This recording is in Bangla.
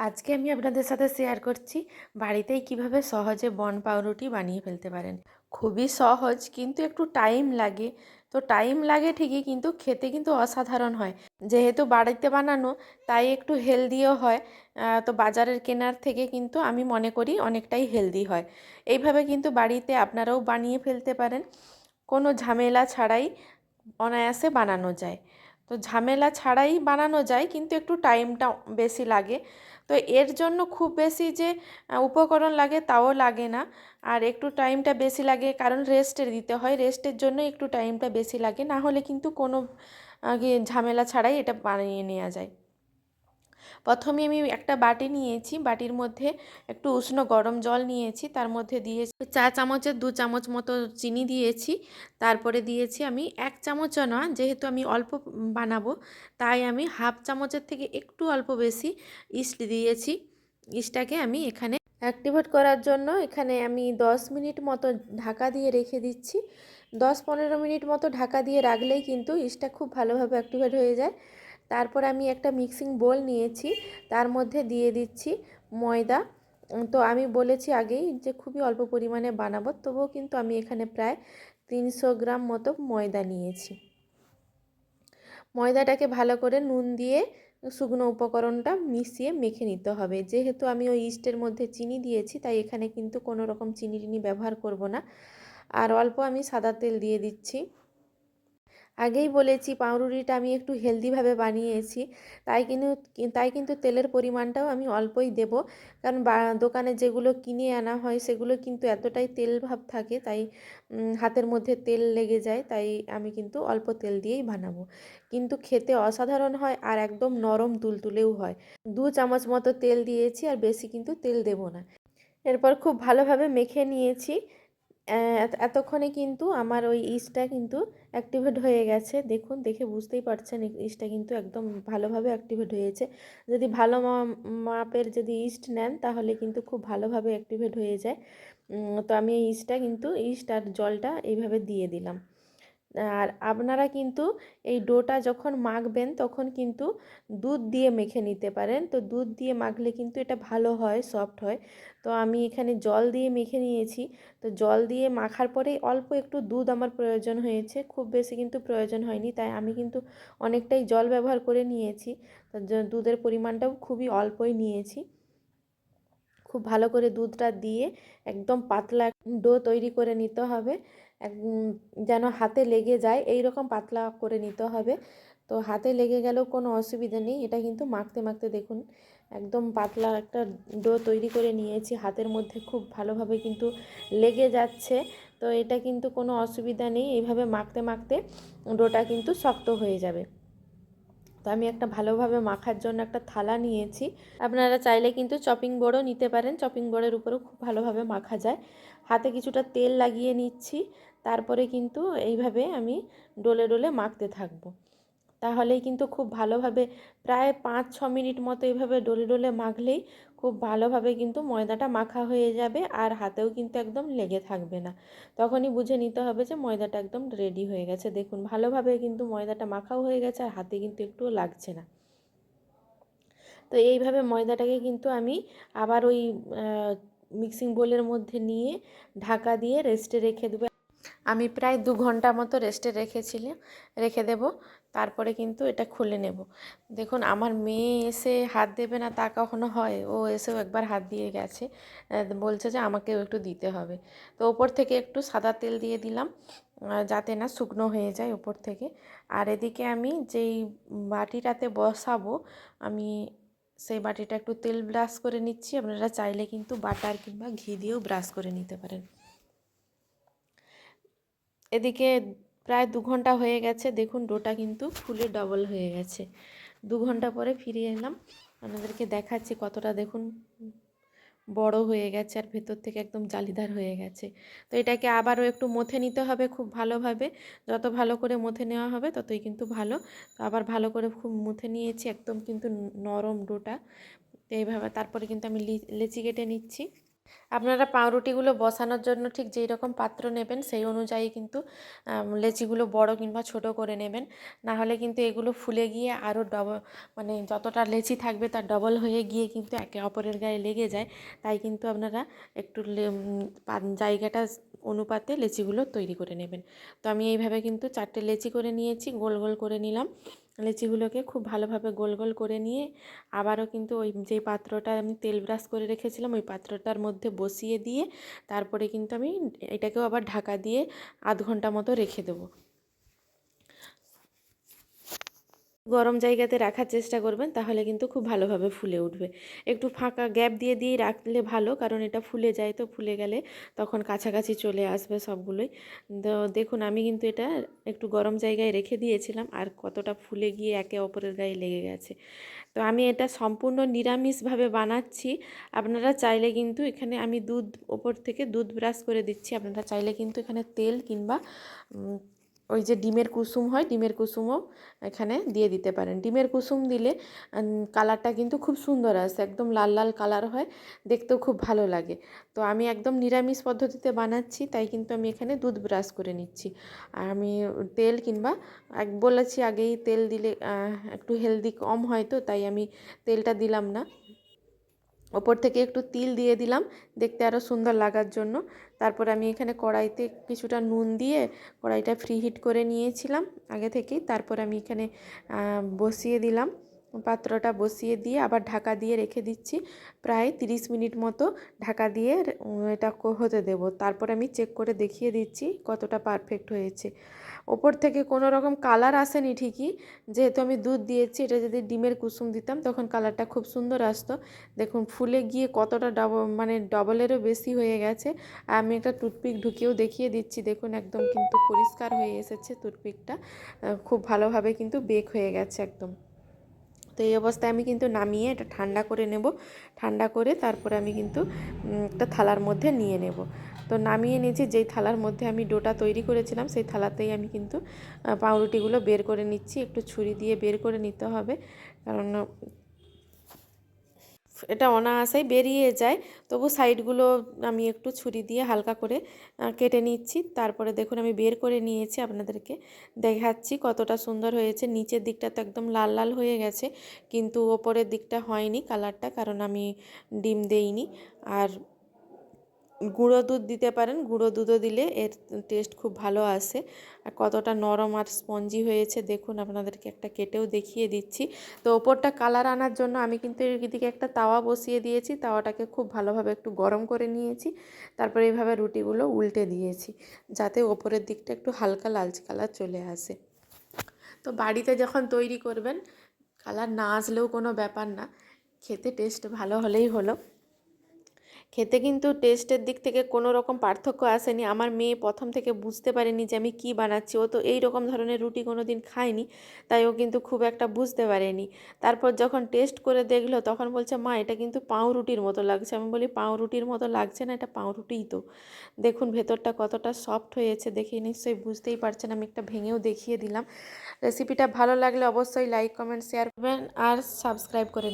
আজকে আমি আপনাদের সাথে শেয়ার করছি বাড়িতেই কীভাবে সহজে বন পাউরুটি বানিয়ে ফেলতে পারেন। খুবই সহজ, কিন্তু একটু টাইম লাগে। তো টাইম লাগে ঠিকই, কিন্তু খেতে কিন্তু অসাধারণ হয়। যেহেতু বাড়িতে বানানো, তাই একটু হেলদিও হয়। তো বাজারের কেনার থেকে কিন্তু আমি মনে করি অনেকটাই হেলদি হয়। এইভাবে কিন্তু বাড়িতে আপনারাও বানিয়ে ফেলতে পারেন। কোনো ঝামেলা ছাড়াই অনায়াসে বানানো যায়। তো ঝামেলা ছাড়াই বানানো যায়, কিন্তু একটু টাইমটা বেশি লাগে। তো এর জন্য খুব বেশি যে উপকরণ লাগে তাও লাগে না। আর একটু টাইমটা বেশি লাগে, কারণ রেস্টে দিতে হয়। রেস্টের জন্য একটু টাইমটা বেশি লাগে, না হলে কিন্তু কোনো ঝামেলা ছাড়াই এটা বানিয়ে নেওয়া যায়। প্রথমে আমি একটা বাটি নিয়েছি, বাটির মধ্যে একটু উষ্ণ গরম জল নিয়েছি, তার মধ্যে দিয়েছি চা চামচের দু চামচ মতো চিনি দিয়েছি, তারপরে দিয়েছি আমি এক চামচও না, যেহেতু আমি অল্প বানাবো, তাই আমি হাফ চামচের থেকে একটু অল্প বেশি ইস্ট দিয়েছি, ইস্টটাকে আমি এখানে অ্যাক্টিভেট করার জন্য এখানে আমি দশ মিনিট মতো ঢাকা দিয়ে রেখে দিচ্ছি, দশ পনেরো মিনিট মতো ঢাকা দিয়ে রাখলেই কিন্তু ইস্টটা খুব ভালোভাবে অ্যাক্টিভেট হয়ে যায়। তারপর আমি একটা মিক্সিং বোল নিয়েছি, তার মধ্যে দিয়ে দিচ্ছি ময়দা। তো আমি বলেছি আগেই যে খুবই অল্প পরিমাণে বানাবো, তবুও কিন্তু আমি এখানে প্রায় তিনশো গ্রাম মতো ময়দা নিয়েছি। ময়দাটাকে ভালো করে নুন দিয়ে শুকনো উপকরণটা মিশিয়ে মেখে নিতে হবে। যেহেতু আমি ওই ইস্টের মধ্যে চিনি দিয়েছি, তাই এখানে কিন্তু কোনো রকম চিনি টিনি ব্যবহার করব না। আর অল্প আমি সাদা তেল দিয়ে দিচ্ছি। আগেই বলেছি পাউরুটিটা আমি একটু হেলদিভাবে বানিয়েছি। তাই কিন্তু তাই কিন্তু তেলের পরিমাণটাও আমি অল্পই দেব। কারণ দোকানে যেগুলো কিনে আনা হয় সেগুলো কিন্তু এতটাই তেল ভাব থাকে, তাই হাতের মধ্যে তেল লেগে যায়, তাই আমি কিন্তু অল্প তেল দিয়েই বানাবো। কিন্তু খেতে অসাধারণ হয় আর একদম নরম তুলতুলেও হয়। দু চামচ মতো তেল দিয়েছি আর বেশি কিন্তু তেল দেব না। এরপর খুব ভালোভাবে মেখে নিয়েছি। এতক্ষণে কিন্তু আমার ওই ইস্টটা কিন্তু অ্যাক্টিভেট হয়ে গেছে। দেখুন, দেখে বুঝতেই পারছেন ইস্টটা কিন্তু একদম ভালোভাবে অ্যাক্টিভেট হয়েছে। যদি ভালো মাপের যদি ইস্ট নেন, তাহলে কিন্তু খুব ভালোভাবে অ্যাক্টিভেট হয়ে যায়। তো আমি এই ইস্টটা কিন্তু, ইস্ট আর জলটা এইভাবে দিয়ে দিলাম। আর আপনারা কিন্তু এই ডোটা যখন মাখবেন তখন কিন্তু দুধ দিয়ে মেখে নিতে পারেন। তো দুধ দিয়ে মাখলে কিন্তু এটা ভালো হয়, সফট হয়। তো আমি এখানে জল দিয়ে মেখে নিয়েছি। তো জল দিয়ে মাখার পরে অল্প একটু দুধ আমার প্রয়োজন হয়েছে। খুব বেশি কিন্তু প্রয়োজন হয়নি, তাই আমি কিন্তু অনেকটাই জল ব্যবহার করে নিয়েছি। তো দুধের পরিমাণটাও খুবই অল্পই নিয়েছি। খুব ভালো করে দুধটা দিয়ে একদম পাতলা ডো তৈরি করে নিতে হবে। যেন হাতে লেগে যায় এই রকম পাতলা করে নিতে হবে। তো হাতে লেগে গেলেও কোনো অসুবিধা নেই, এটা কিন্তু মাখতে মাখতে দেখুন, একদম পাতলা একটা ডো তৈরি করে নিয়েছি, হাতের মধ্যে খুব ভালোভাবে কিন্তু লেগে যাচ্ছে। তো এটা কিন্তু কোনো অসুবিধা নেই, এইভাবে মাখতে মাখতে ডোটা কিন্তু শক্ত হয়ে যাবে। তো আমি একটা ভালোভাবে মাখার জন্য একটা থালা নিয়েছি। আপনারা চাইলে কিন্তু চপিং বোর্ডও নিতে পারেন, চপিং বোর্ডের উপরেও খুব ভালোভাবে মাখা যায়। হাতে কিছুটা তেল লাগিয়ে নিচ্ছি। তারপরে কিন্তু এইভাবে আমি ডলে ডলে মাখতে থাকব। তাহলেই কিন্তু খুব ভালোভাবে প্রায় পাঁচ, ছ মিনিট মতো এইভাবে ডলে ডলে মাখলেই খুব ভালোভাবে কিন্তু ময়দাটা মাখা হয়ে যাবে আর হাতেও কিন্তু একদম লেগে থাকবে না। তখনই বুঝে নিতে হবে যে ময়দাটা একদম রেডি হয়ে গেছে। দেখুন, ভালোভাবে কিন্তু ময়দাটা মাখাও হয়ে গেছে আর হাতে কিন্তু একটুও লাগছে না। তো এইভাবে ময়দাটাকে কিন্তু আমি আবার ওই মিক্সিং বোলের মধ্যে নিয়ে ঢাকা দিয়ে রেস্টে রেখে দেবো। আমি প্রায় দু ঘণ্টা মতো রেস্টে রেখেছিলাম, রেখে দেব, তারপরে কিন্তু এটা খুলে নেব। দেখুন, আমার মেয়ে এসে হাত দেবে না তা কখনো হয়, ও এসেও একবার হাত দিয়ে গেছে বলছে যে আমাকেও একটু দিতে হবে। তো ওপর থেকে একটু সাদা তেল দিয়ে দিলাম যাতে না শুকনো হয়ে যায় ওপর থেকে। আর এদিকে আমি যেই বাটিটাতে বসাবো, আমি সেই বাটিটা একটু তেল ব্রাশ করে নিচ্ছি, আপনারা চাইলে কিন্তু বাটার কিংবা ঘি দিয়েও ব্রাশ করে নিতে পারেন। এদিকে প্রায় দু ঘণ্টা হয়ে গেছে। দেখুন, ডোটা কিন্তু ফুলে ডবল হয়ে গেছে। দু ঘণ্টা পরে ফিরে এলাম। আপনাদেরকে দেখাচ্ছি কতটা দেখুন, বড় হয়ে গেছে আর ভেতর থেকে একদম জালিদার হয়ে গেছে। তো এটাকে আবারও একটু মথে নিতে হবে খুব ভালোভাবে। যত ভালো করে মথে নেওয়া হবে ততই কিন্তু ভালো। তো আবার ভালো করে খুব মুথে নিয়েছি, একদম কিন্তু নরম ডোটা। তো এইভাবে তারপরে কিন্তু আমি লেচি কেটে নিচ্ছি। আপনারা পাউরুটিগুলো বসানোর জন্য ঠিক যেই রকম পাত্র নেবেন, সেই অনুযায়ী কিন্তু লেচিগুলো বড় কিংবা ছোট করে নেবেন। না হলে কিন্তু এগুলো ফুলে গিয়ে আরও ডবল মানে যতটা লেচি থাকবে তার ডবল হয়ে গিয়ে কিন্তু একে অপরের গায়ে লেগে যায়। তাই কিন্তু আপনারা একটু জায়গাটা অনুপাতে লেচিগুলো তৈরি করে নেবেন। তো আমি এইভাবে কিন্তু চারটে লেচি করে নিয়েছি, গোল গোল করে নিলাম। লেচিগুলোকে খুব ভালোভাবে গোল গোল করে নিয়ে আবারও কিন্তু ওই যেই পাত্রটা আমি তেল ব্রাশ করে রেখেছিলাম, ওই পাত্রটার মধ্যে বসিয়ে দিয়ে তারপরে কিন্তু আমি এটাকেও আবার ঢাকা দিয়ে আধ ঘণ্টা মতো রেখে দেবো। গরম জায়গাতে রাখার চেষ্টা করবেন, তাহলে কিন্তু খুব ভালোভাবে ফুলে উঠবে। একটু ফাঁকা গ্যাপ দিয়ে দিয়ে রাখলে ভালো, কারণ এটা ফুলে যায় তো, ফুলে গেলে তখন কাছাকাছি চলে আসবে সবগুলোই। তো দেখুন, আমি কিন্তু এটা একটু গরম জায়গায় রেখে দিয়েছিলাম, আর কতটা ফুলে গিয়ে একে অপরের গায়ে লেগে গেছে। তো আমি এটা সম্পূর্ণ নিরামিষভাবে বানাচ্ছি। আপনারা চাইলে কিন্তু এখানে আমি দুধ, ওপর থেকে দুধ ব্রাশ করে দিচ্ছি। আপনারা চাইলে কিন্তু এখানে তেল কিংবা ওই যে ডিমের কুসুম হয়, ডিমের কুসুমও এখানে দিয়ে দিতে পারেন। ডিমের কুসুম দিলে কালারটা কিন্তু খুব সুন্দর আসে, একদম লাল লাল কালার হয়, দেখতেও খুব ভালো লাগে। তো আমি একদম নিরামিষ পদ্ধতিতে বানাচ্ছি, তাই কিন্তু আমি এখানে দুধ ব্রাশ করে নিচ্ছি। আর আমি তেল কিংবা, এক, বলেছি আগেই তেল দিলে একটু হেলদি কম হয় তো, তাই আমি তেলটা দিলাম না। ওপর থেকে একটু তিল দিয়ে দিলাম, দেখতে আরও সুন্দর লাগার জন্য। তারপর আমি এখানে কড়াইতে কিছুটা নুন দিয়ে কড়াইটা ফ্রি হিট করে নিয়েছিলাম আগে থেকেই। তারপর আমি এখানে বসিয়ে দিলাম। পাত্রটা বসিয়ে দিয়ে আবার ঢাকা দিয়ে রেখে দিচ্ছি। প্রায় তিরিশ মিনিট মতো ঢাকা দিয়ে এটা হতে দেব। তারপর আমি চেক করে দেখিয়ে দিচ্ছি কতটা পারফেক্ট হয়েছে। ওপর থেকে কোনো রকম কালার আসেনি ঠিকই। যেহেতু আমি দুধ দিয়েছি, এটা যদি ডিমের কুসুম দিতাম, তখন কালারটা খুব সুন্দর আসতো। দেখুন, ফুলে গিয়ে কতটা ডব মানে ডবলেরও বেশি হয়ে গেছে। আমি একটা টুথপিক ঢুকিয়েও দেখিয়ে দিচ্ছি। দেখুন, একদম কিন্তু পরিষ্কার হয়ে এসেছে টুথপিকটা। খুব ভালোভাবে কিন্তু বেক হয়ে গেছে একদম। তো এই অবস্থায় আমি কিন্তু নামিয়ে এটা ঠান্ডা করে নেব। ঠান্ডা করে তারপরে আমি কিন্তু একটা থালার মধ্যে নিয়ে নেব। তো নামিয়ে নিয়েছি, যেই থালার মধ্যে আমি ডোটা তৈরি করেছিলাম, সেই থালাতেই আমি কিন্তু পাউরুটিগুলো বের করে নিচ্ছি। একটু ছুরি দিয়ে বের করে নিতে হবে। কারণ এটা অনায়াসেই বেরিয়ে যায়। তবু সাইডগুলো আমি একটু ছুরি দিয়ে হালকা করে কেটে নিচ্ছি। তারপরে দেখুন আমি বের করে নিয়েছি আপনাদেরকে। দেখাচ্ছি কতটা সুন্দর হয়েছে। নিচের দিকটা তো একদম লাল লাল হয়ে গেছে, কিন্তু ওপরের দিকটা হয়নি কালারটা, কারণ আমি ডিম দেইনি। আর গুঁড়ো দুধ দিতে পারেন। গুঁড়ো দুধও দিলে এর টেস্ট খুব ভালো আসে। আর কতটা নরম আর স্পঞ্জি হয়েছে, দেখুন আপনাদেরকে একটা কেটেও দেখিয়ে দিচ্ছি। তো ওপরটা কালার আনার জন্য আমি কিন্তু এদিকে একটা তাওয়া বসিয়ে দিয়েছি। তাওয়াটাকে খুব ভালোভাবে একটু গরম করে নিয়েছি। তারপরে এইভাবে রুটিগুলো উল্টে দিয়েছি, যাতে ওপরের দিকটা একটু হালকা লালচে কালার চলে আসে। তো বাড়িতে যখন তৈরি করবেন কালার না আসলেও কোনো ব্যাপার না। খেতে টেস্ট ভালো হলেই হলো। খেতে কিন্তু টেস্টের দিক থেকে কোনো রকম পার্থক্য আসেনি। আমার মেয়ে প্রথম থেকে বুঝতে পারেনি যে আমি কী বানাচ্ছি। ও তো এই রকম ধরনের রুটি কোনো দিন খায়নি, তাই ও কিন্তু খুব একটা বুঝতে পারেনি। তারপর যখন টেস্ট করে দেখল, তখন বলছে, মা, এটা কিন্তু পাউরুটির মতো লাগছে। আমি বলি, পাউরুটির মতো লাগছে না, এটা পাউরুটিই তো। দেখুন, ভেতরটা কতটা সফট হয়েছে দেখে নিশ্চয়ই বুঝতেই পারছেন, আমি একটা ভেঙেও দেখিয়ে দিলাম। রেসিপিটা ভালো লাগলে অবশ্যই লাইক কমেন্ট শেয়ার করবেন আর সাবস্ক্রাইব করে